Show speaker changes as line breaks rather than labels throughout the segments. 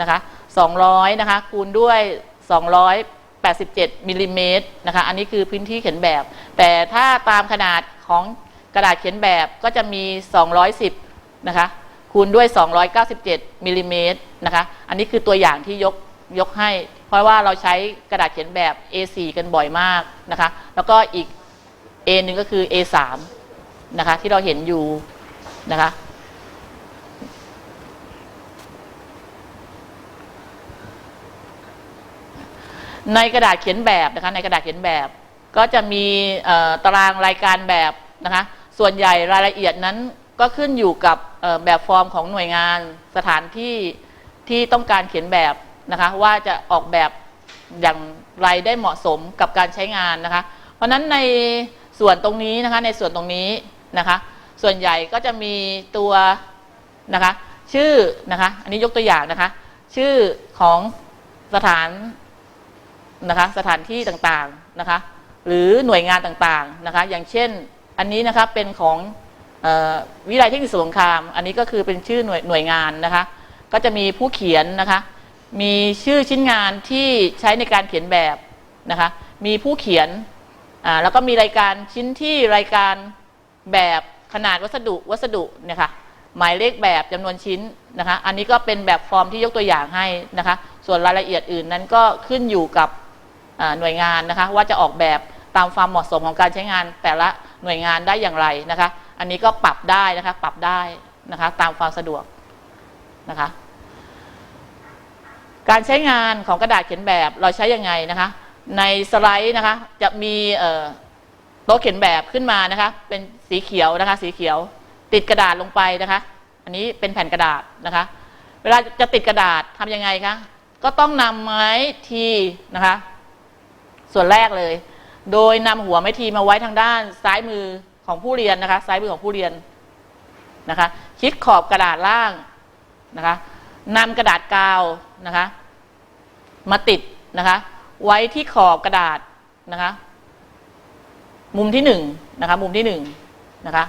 นะคะ200นะคะคูณด้วย 287มิลลิเมตรนะคะอันนี้คือพื้นที่เขียนแบบ แต่ถ้าตามขนาดของกระดาษเขียนแบบก็จะมี 210นะคะคูณด้วย 297มิลลิเมตรนะคะอันนี้คือตัวอย่างที่ยกยกให้ เพราะว่าเราใช้กระดาษเขียนแบบ A4 กันบ่อยมากนะคะแล้วก็อีก A หนึ่งก็คือ A3 นะคะที่เราเห็นอยู่นะคะ ในกระดาษเขียนแบบนะคะในกระดาษเขียนแบบ ก็จะมีตารางรายการแบบนะคะส่วนใหญ่รายละเอียดนั้นก็ขึ้นอยู่กับแบบฟอร์มของหน่วยงานสถานที่ที่ต้องการเขียนแบบนะคะว่าจะออกแบบอย่างไรได้เหมาะสมกับการใช้งานนะคะ เพราะฉะนั้นในส่วนตรงนี้นะคะในส่วนตรงนี้นะคะส่วนใหญ่ก็จะมีตัวนะคะชื่อนะคะอันนี้ยกตัวอย่างนะคะ ชื่อของสถาน นะคะสถานที่ต่างๆนะคะหรือหน่วยงานต่างๆนะคะอย่างเช่นอันนี้นะคะเป็นของออวิทยาลัยเทคนิคสงคราม อันนี้ก็คือเป็นชื่อหน่วยหน่วยงานนะคะก็จะมีผู้เขียนนะคะมีชื่อชิ้นงานที่ใช้ในการเขียนแบบนะคะมีผู้เขียนอ่าแล้วก็มีรายการชิ้นที่รายการแบบขนาดวัสดุวัสดุเนี่ยค่ะหมายเลขแบบจำนวนชิ้นนะคะ อันนี้ก็เป็นแบบฟอร์มที่ยกตัวอย่างให้นะคะ ส่วนรายละเอียดอื่นนั้นก็ขึ้นอยู่กับ หน่วยงานนะคะว่าจะออกแบบตามความเหมาะสมของการใช้งานแต่ละหน่วยงานได้อย่างไรนะคะ อันนี้ก็ปรับได้นะคะปรับได้นะคะตามความสะดวกนะคะการใช้งานของกระดาษเขียนแบบเราใช้ยังไงนะคะ ในสไลด์นะคะจะมีโต๊ะเขียนแบบขึ้นมานะคะ เป็นสีเขียวนะคะ สีเขียว ติดกระดาษลงไปนะคะ อันนี้เป็นแผ่นกระดาษนะคะ เวลาจะติดกระดาษทำยังไงคะก็ต้องนำไม้ทีนะคะ ส่วนแรกเลย โดยนำหัวไม้ทีมาไว้ทางด้านซ้ายมือของผู้เรียนนะคะ ซ้ายมือของผู้เรียนนะคะชิดขอบกระดาษล่างนะคะนำกระดาษกาวนะคะมาติดนะคะไว้ที่ขอบกระดาษนะคะมุมที่หนึ่งนะคะมุมที่หนึ่งนะคะ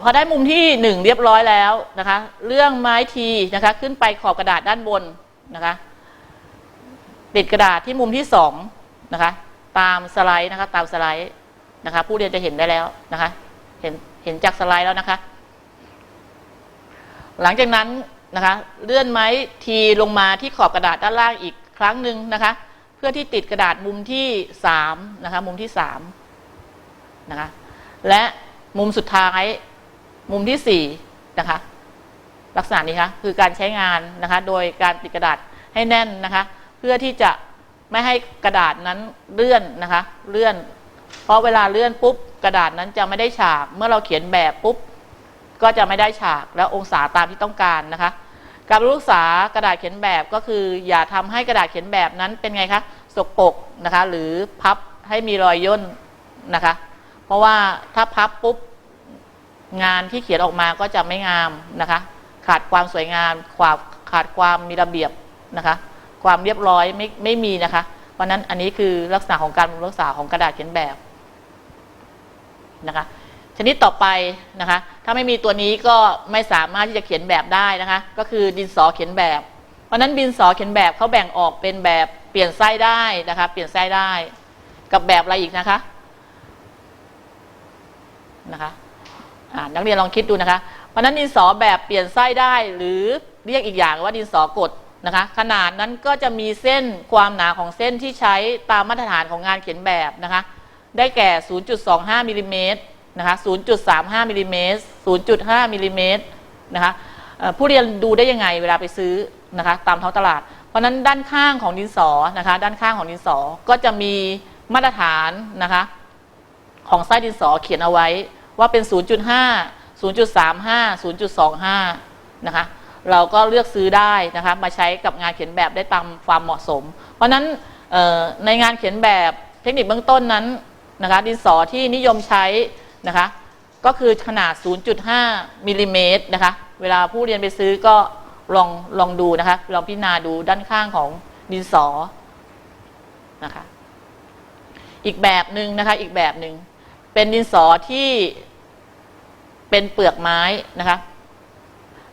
พอได้มุมที่หนึ่งเรียบร้อยแล้วนะคะ เรื่องไม้ทีนะคะขึ้นไปขอบกระดาษด้านบนนะคะ ติดกระดาษที่มุมที่สองนะคะ ตามสไลด์นะคะตามสไลด์นะคะ ผู้เรียนจะเห็นได้แล้วนะคะ เห็นเห็นจากสไลด์แล้วนะคะ หลังจากนั้นนะคะ เลื่อนไม้ทีลงมาที่ขอบกระดาษด้านล่างอีกครั้งหนึ่งนะคะ เพื่อที่ติดกระดาษมุมที่สามนะคะ มุมที่สามนะคะ และมุมสุดท้ายมุมที่สี่นะคะ ลักษณะนี้ค่ะคือการใช้งานนะคะ โดยการติดกระดาษให้แน่นนะคะ พื่อที่จะไม่ให้กระดาษนั้นเลื่อนนะคะ เลื่อน เพราะเวลาเลื่อนปุ๊บกระดาษนั้นจะไม่ได้ฉาก เมื่อเราเขียนแบบปุ๊บก็จะไม่ได้ฉากและองศาตามที่ต้องการนะคะ การรักษากระดาษเขียนแบบก็คือ อย่าทำให้กระดาษเขียนแบบนั้นเป็นไงคะสกปรกนะคะ หรือพับให้มีรอยย่นนะคะ เพราะว่าถ้าพับปุ๊บงานที่เขียนออกมาก็จะไม่งามนะคะ ขาดความสวยงามความขาดความมีระเบียบนะคะ ความเรียบร้อยไม่ไม่มีนะคะ เพราะนั้นอันนี้คือลักษณะของการรักษาของกระดาษเขียนแบบนะคะชนิดต่อไปนะคะ ถ้าไม่มีตัวนี้ก็ไม่สามารถที่จะเขียนแบบได้นะคะ ก็คือดินสอเขียนแบบ เพราะนั้นดินสอเขียนแบบเขาแบ่งออกเป็นแบบเปลี่ยนไส้ได้นะคะ เปลี่ยนไส้ได้ กับแบบอะไรอีกนะคะนะคะนักเรียนลองคิดดูนะคะ เพราะนั้นดินสอแบบเปลี่ยนไส้ได้ หรือเรียกอีกอย่างว่าดินสอกด นะคะ ขนาดนั้นก็จะมีเส้นความหนาของเส้นที่ใช้ตามมาตรฐานของงานเขียนแบบนะคะ ได้แก่ 0.25มิลลิเมตรนะคะ 0.35มิลลิเมตร0.5มิลลิเมตรนะคะผู้เรียนดูได้ยังไงเวลาไปซื้อนะคะตามท้องตลาด เพราะฉะนั้นด้านข้างของดินสอนะคะ ด้านข้างของดินสอก็จะมีมาตรฐานนะคะ ของไส้ดินสอเขียนเอาไว้ว่าเป็น 0.5 0.35 0.25 นะคะ เราก็เลือกซื้อได้นะคะมาใช้กับงานเขียนแบบได้ตามความเหมาะสม เพราะฉะนั้นในงานเขียนแบบเทคนิคเบื้องต้นนั้นนะคะดินสอที่นิยมใช้นะคะก็คือขนาด 0.5มิลลิเมตรนะคะเวลาผู้เรียนไปซื้อก็ลองลองดูนะคะลองพิจารณาดูด้านข้างของดินสอนะคะอีกแบบหนึ่งนะคะอีกแบบหนึ่งเป็นดินสอที่เป็นเปลือกไม้นะคะ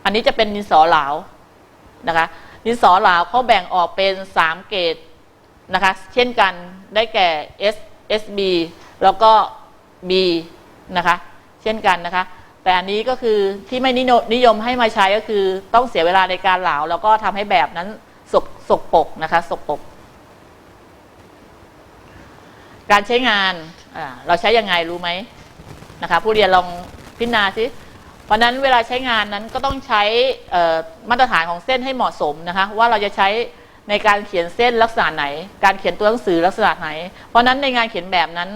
อันนี้จะเป็นดินสอเหลานะคะดินสอเหลาเขาแบ่งออกเป็น 3 เกรดนะคะเช่นกันได้แก่ S SB แล้วก็ B นะคะเช่นกันนะคะ แต่อันนี้ก็คือที่ไม่นิยมนิยมให้มาใช้ก็คือต้องเสียเวลาในการเหลาแล้วก็ทำให้แบบนั้นสกสกปกนะคะสกปก การใช้งานเราใช้ยังไงรู้ไหมนะคะผู้เรียนลองพิจารณาสิ เพราะนั้นเวลาใช้งานนั้นก็ต้องใช้มาตรฐานของเส้นให้เหมาะสมนะคะว่าเราจะใช้ในการเขียนเส้นลักษณะไหน การเขียนตัวหนังสือลักษณะไหน เพราะนั้นในงานเขียนแบบนั้น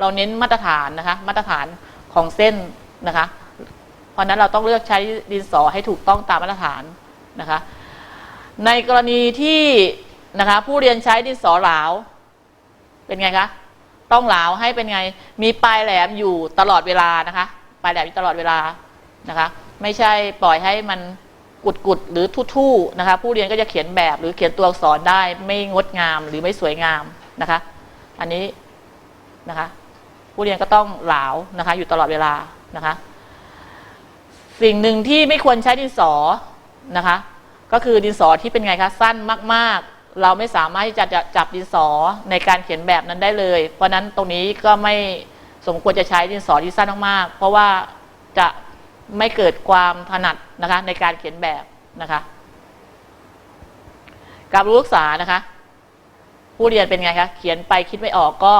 เราเน้นมาตรฐานนะคะมาตรฐานของเส้นนะคะ เพราะฉะนั้นเราต้องเลือกใช้ดินสอให้ถูกต้องตามมาตรฐานนะคะ ในกรณีที่นะคะผู้เรียนใช้ดินสอเหลาเป็นไงคะต้องเหลาให้เป็นไง มีปลายแหลมอยู่ตลอดเวลานะคะ ปลายแหลมอยู่ตลอดเวลา นะคะ ไม่ใช่ปล่อยให้มันกุดกุดหรือทู่ๆนะคะ ผู้เรียนก็จะเขียนแบบหรือเขียนตัวอักษรได้ไม่งดงามหรือไม่สวยงามนะคะ อันนี้นะคะ ผู้เรียนก็ต้องเหลานะคะ อยู่ตลอดเวลานะคะ สิ่งหนึ่งที่ไม่ควรใช้ดินสอนะคะ ก็คือดินสอที่เป็นไงคะสั้นมากๆ เราไม่สามารถที่จะจับดินสอในการเขียนแบบนั้นได้เลย เพราะฉะนั้นตรงนี้ก็ไม่สมควรจะใช้ดินสอที่สั้นมากๆ เพราะว่าจะ ไม่เกิดความถนัดนะคะในการเขียนแบบนะคะ การรู้ศึกษานะคะ ผู้เรียนเป็นไงคะเขียนไปคิดไม่ออกก็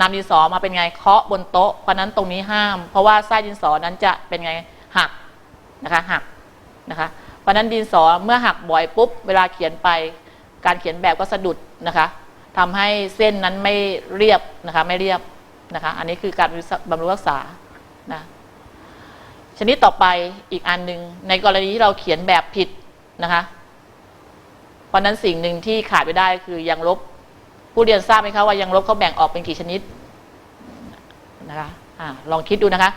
นำดินสอมาเป็นไงเคาะบนโต๊ะเพราะนั้นตรงนี้ห้าม เพราะว่าไส้ดินสอนั้นจะเป็นไงหักนะคะหักนะคะเพราะฉะนั้นดินสอเมื่อหักบ่อยปุ๊บเวลาเขียนไป การเขียนแบบก็สะดุดนะคะทำให้เส้นนั้นไม่เรียบนะคะไม่เรียบนะคะ อันนี้คือการบำรุงรักษานะ ชนิดต่อไปอีกอันหนึ่งในกรณีที่เราเขียนแบบผิดนะคะ เพราะนั้นสิ่งหนึ่งที่ขาดไม่ได้คือยังลบ ผู้เรียนทราบไหมคะว่ายังลบเขาแบ่งออกเป็นกี่ชนิดนะคะอะลองคิดดูนะคะ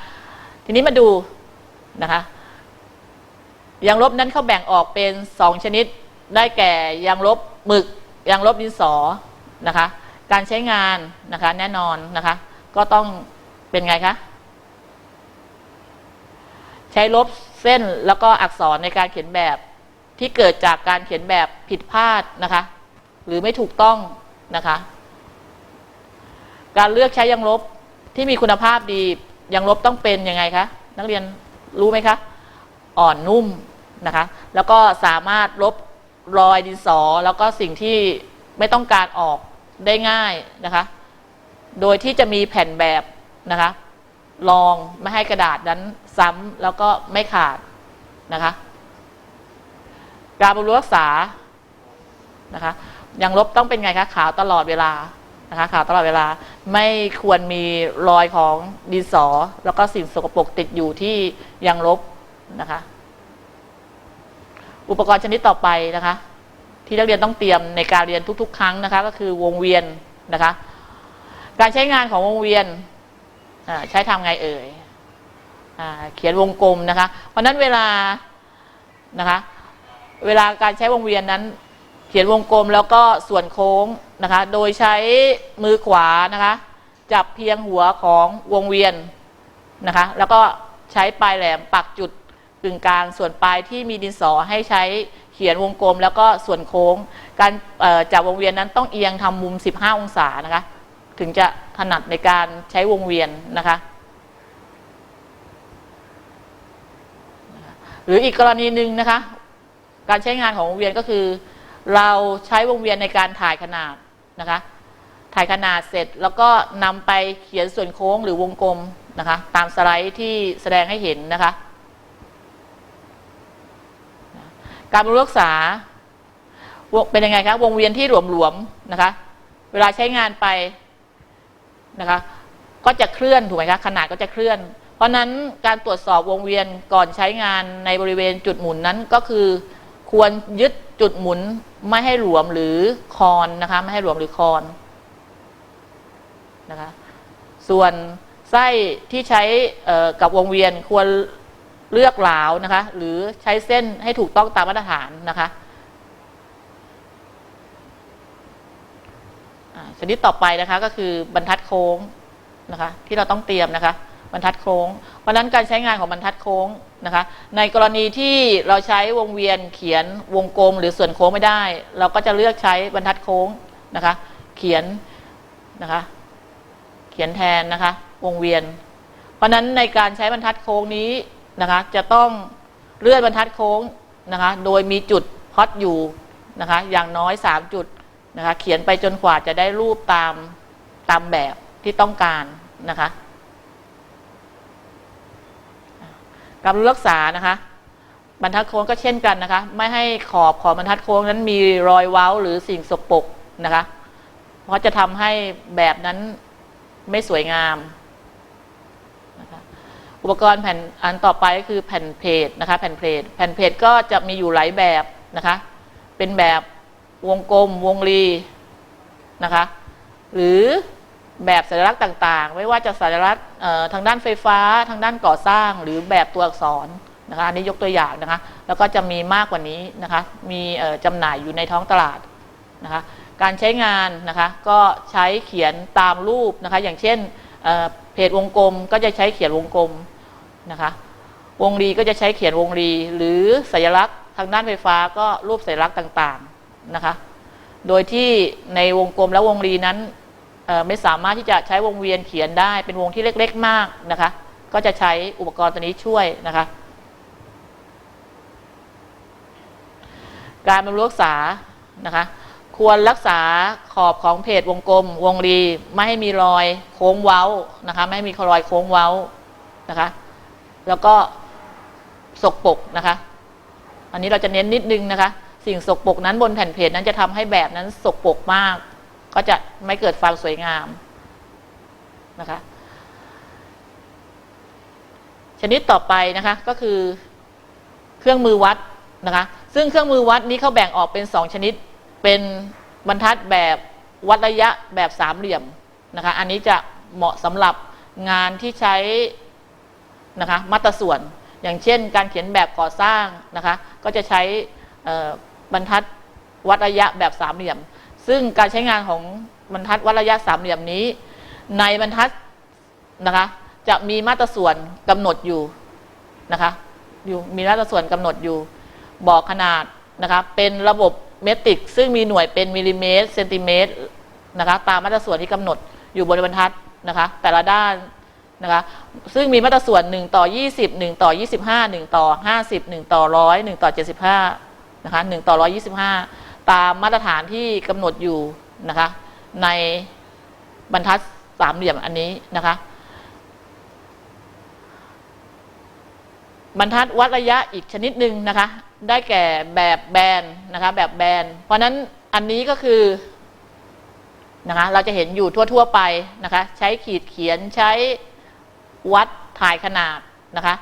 ทีนี้มาดูนะคะยางลบนั้นเขาแบ่งออกเป็นสองชนิด ได้แก่ยางลบหมึกยางลบดินสอนะคะ การใช้งานนะคะ แน่นอนนะคะ ก็ต้องเป็นไงคะ ช้ลบเส้นแล้วก็อักษรในการเขียนแบบที่เกิดจากการเขียนแบบผิดพลาดนะคะ หรือไม่ถูกต้องนะคะ การเลือกใช้ยางลบที่มีคุณภาพดียางลบต้องเป็นยังไงคะนักเรียนรู้ไหมคะ อ่อนนุ่มนะคะ แล้วก็สามารถลบรอยดินสอ แล้วก็สิ่งที่ไม่ต้องการออกได้ง่ายนะคะ โดยที่จะมีแผ่นแบบนะคะ รองไม่ให้กระดาษนั้นซ้ำแล้วก็ไม่ขาดนะคะ การบำรุงรักษานะคะยังลบต้องเป็นไงคะขาวตลอดเวลานะคะขาวตลอดเวลาไม่ควรมีรอยของดินสอ แล้วก็สิ่งสกปรกติดอยู่ที่ยังลบนะคะ อุปกรณ์ชนิดต่อไปนะคะ ที่นักเรียนต้องเตรียมในการเรียนทุก ๆ ครั้งนะคะ ก็คือวงเวียนนะคะ การใช้งานของวงเวียน ใช้ทำไงเอ่ยอเขียนวงกลมนะคะ เพราะนั้นเวลานะคะเวลาการใช้วงเวียนนั้น เขียนวงกลมแล้วก็ส่วนโค้งนะคะ โดยใช้มือขวานะคะจับเพียงหัวของวงเวียนนะคะ แล้วก็ใช้ปลายแหลมปักจุดกึ่งกลางส่วนปลายที่มีดินสอให้ใช้เขียนวงกลมแล้วก็ส่วนโค้ง การจับวงเวียนนั้นต้องเอียงทำมุม 15 องศานะคะ ถึงจะถนัดในการใช้วงเวียนนะคะ หรืออีกกรณีหนึ่งนะคะ การใช้งานของวงเวียนก็คือ เราใช้วงเวียนในการถ่ายขนาดนะคะ ถ่ายขนาดเสร็จแล้วก็นำไปเขียนส่วนโค้งหรือวงกลมนะคะ ตามสไลด์ที่แสดงให้เห็นนะคะ การบำรุงรักษาเป็นยังไงคะวงเวียนที่หลวมๆนะคะ เวลาใช้งานไป นะคะ ก็จะเคลื่อนถูกไหมคะขนาดก็จะเคลื่อน เพราะนั้นการตรวจสอบวงเวียนก่อนใช้งานในบริเวณจุดหมุนนั้นก็คือ ควรยึดจุดหมุนไม่ให้หลวมหรือคอนนะคะไม่ให้หลวมหรือคอนนะคะส่วนไส้ที่ใช้กับวงเวียนควรเลือกเหลานะคะ หรือใช้เส้นให้ถูกต้องตามมาตรฐานนะคะอ่า ชนิดต่อไปนะคะก็คือบรรทัดโค้งนะคะที่เราต้องเตรียมนะคะบรรทัดโค้ง เพราะนั้นการใช้งานของบรรทัดโค้งนะคะในกรณีที่เราใช้วงเวียนเขียนวงกลมหรือส่วนโค้งไม่ได้ เราก็จะเลือกใช้บรรทัดโค้งนะคะเขียนนะคะเขียนแทนนะคะวงเวียน เพราะฉะนั้นในการใช้บรรทัดโค้งนี้นะคะจะต้องเลื่อนบรรทัดโค้งนะคะโดยมีจุดพอดอยู่นะคะอย่างน้อย 3 จุด นะคะ เขียนไปจนกว่าจะได้รูปตามตามแบบที่ต้องการนะคะการรักษานะคะ บรรทัดโค้งก็เช่นกันนะคะ ไม่ให้ขอบของบรรทัดโค้งนั้นมีรอยเว้าหรือสิ่งสกปรกนะคะ เพราะจะทำให้แบบนั้นไม่สวยงามนะคะอุปกรณ์แผ่นอันต่อไปก็คือแผ่นเพจนะคะ แผ่นเพจแผ่นเพจก็จะมีอยู่หลายแบบนะคะ เป็นแบบ วงกลม วงรีนะคะ หรือแบบสัญลักษณ์ต่างๆ ไม่ว่าจะสัญลักษณ์ทางด้านไฟฟ้า ทางด้านก่อสร้าง หรือแบบตัวอักษรนะคะอันนี้ยกตัวอย่างนะคะ แล้วก็จะมีมากกว่านี้นะคะ มีเอ่อจำหน่ายอยู่ในท้องตลาดนะคะ การใช้งานนะคะก็ใช้เขียนตามรูปนะคะ อย่างเช่นเเพจวงกลมก็จะใช้เขียนวงกลมนะคะ วงรีก็จะใช้เขียนวงรี หรือสัญลักษณ์ทางด้านไฟฟ้าก็รูปสัญลักษณ์ต่างๆ นะคะ โดยที่ในวงกลมและวงรีนั้นไม่สามารถที่จะใช้วงเวียนเขียนได้เป็นวงที่เล็กๆมากนะคะ ก็จะใช้อุปกรณ์ตัวนี้ช่วยนะคะ การบำรุงรักษานะคะ ควรรักษาขอบของเพจวงกลม วงรีไม่ให้มีรอยโค้งเว้านะคะ ไม่ให้มีรอยโค้งเว้านะคะ แล้วก็สกปรกนะคะ อันนี้เราจะเน้นนิดนึงนะคะ สิ่งสกปรกนั้นบนแผ่นเพจนั้นจะทำให้แบบนั้นสกปรกมาก ก็จะไม่เกิดความสวยงามนะคะ ชนิดต่อไปนะคะก็คือเครื่องมือวัดนะคะ ซึ่งเครื่องมือวัดนี้เขาแบ่งออกเป็นสองชนิด เป็นบรรทัดแบบวัดระยะแบบสามเหลี่ยมนะคะ อันนี้จะเหมาะสำหรับงานที่ใช้นะคะมาตรส่วน อย่างเช่น การเขียนแบบก่อสร้างนะคะ ก็จะใช้เบรรทัดวัดระยะแบบสามเหลี่ยม ซึ่งการใช้งานของบรรทัดวัดระยะสามเหลี่ยมนี้ ในบรรทัดนะคะ จะมีมาตรส่วนกำหนดอยู่นะคะอยู่มีมาตรส่วนกำหนดอยู่ บอกขนาดนะคะเป็นระบบเมตริก ซึ่งมีหน่วยเป็นมิลลิเมตรเซนติเมตรนะคะตามมาตรส่วนที่กำหนดอยู่บนบรรทัดนะคะแต่ละด้านนะคะซึ่งมีมาตรส่วน 1 ต่อ 20 1 ต่อ 25 1 ต่อ 50 1 ต่อ 100 1 ต่อ 75 นะคะ1ต่อ 125 ตามมาตรฐานที่กำหนดอยู่นะคะในบรรทัดสามเหลี่ยมอันนี้นะคะ บรรทัดวัดระยะอีกชนิดหนึ่งนะคะ ได้แก่แบบแบนนะคะแบบแบน เพราะฉะนั้นอันนี้ก็คือนะคะเราจะเห็นอยู่ทั่ว ๆ ไปนะคะ ใช้ขีดเขียนใช้วัดถ่ายขนาดนะคะ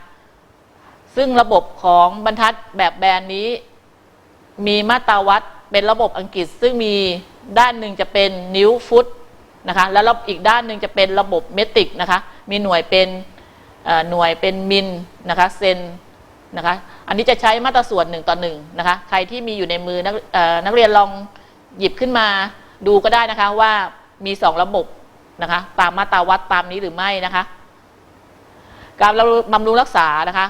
ซึ่งระบบของบรรทัดแบบแบนนี้ มีมาตราวัดเป็นระบบอังกฤษ ซึ่งมีด้านหนึ่งจะเป็นนิ้วฟุตนะคะแล้วอีกด้านหนึ่งจะเป็นระบบเมตริกนะคะมีหน่วยเป็นหน่วยเป็นมิลนะคะเซนนะคะอันนี้จะใช้มาตราส่วนหนึ่งต่อหนึ่งนะคะใครที่มีอยู่ในมือนักนักเรียนลองหยิบขึ้นมาดูก็ได้นะคะว่ามีสองระบบนะคะตามมาตราวัดตามนี้หรือไม่นะคะ การบำรุงรักษานะคะ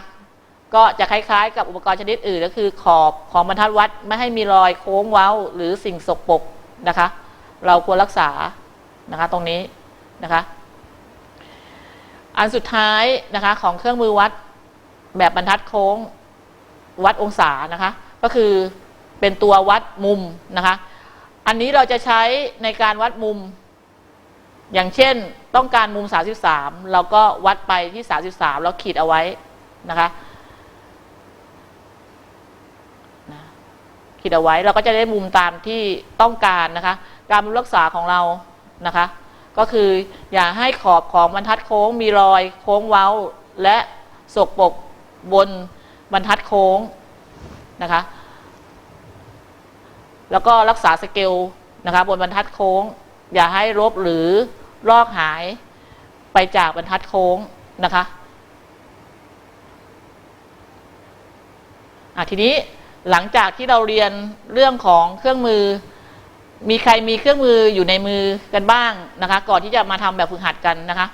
ก็จะคล้ายๆ กับอุปกรณ์ชนิดอื่นก็คือขอบของบรรทัดวัดไม่ให้มีรอยโค้งเว้าหรือสิ่งสกปรกนะคะ เราควรรักษานะคะตรงนี้นะคะ อันสุดท้ายนะคะของเครื่องมือวัดแบบบรรทัดโค้งวัดองศานะคะ ก็คือเป็นตัววัดมุมนะคะ อันนี้เราจะใช้ในการวัดมุม อย่างเช่นต้องการมุม 33 เราก็วัดไปที่ 33 แล้วขีดเอาไว้นะคะนะ ดเอาไว้ เราก็จะได้มุมตามที่ต้องการนะคะ การบำรุงรักษาของเรานะคะ ก็คืออย่าให้ขอบของบรรทัดโค้งมีรอยโค้งเว้า และสกปรกบนบรรทัดโค้งนะคะ แล้วก็รักษาสเกลนะคะบนบรรทัดโค้ง อย่าให้ลบหรือลอกหายไปจากบรรทัดโค้งนะคะอะทีนี้ หลังจากที่เราเรียนเรื่องของเครื่องมือ มีใครมีเครื่องมืออยู่ในมือกันบ้างนะคะ ก่อนที่จะมาทำแบบฝึกหัดกันนะคะ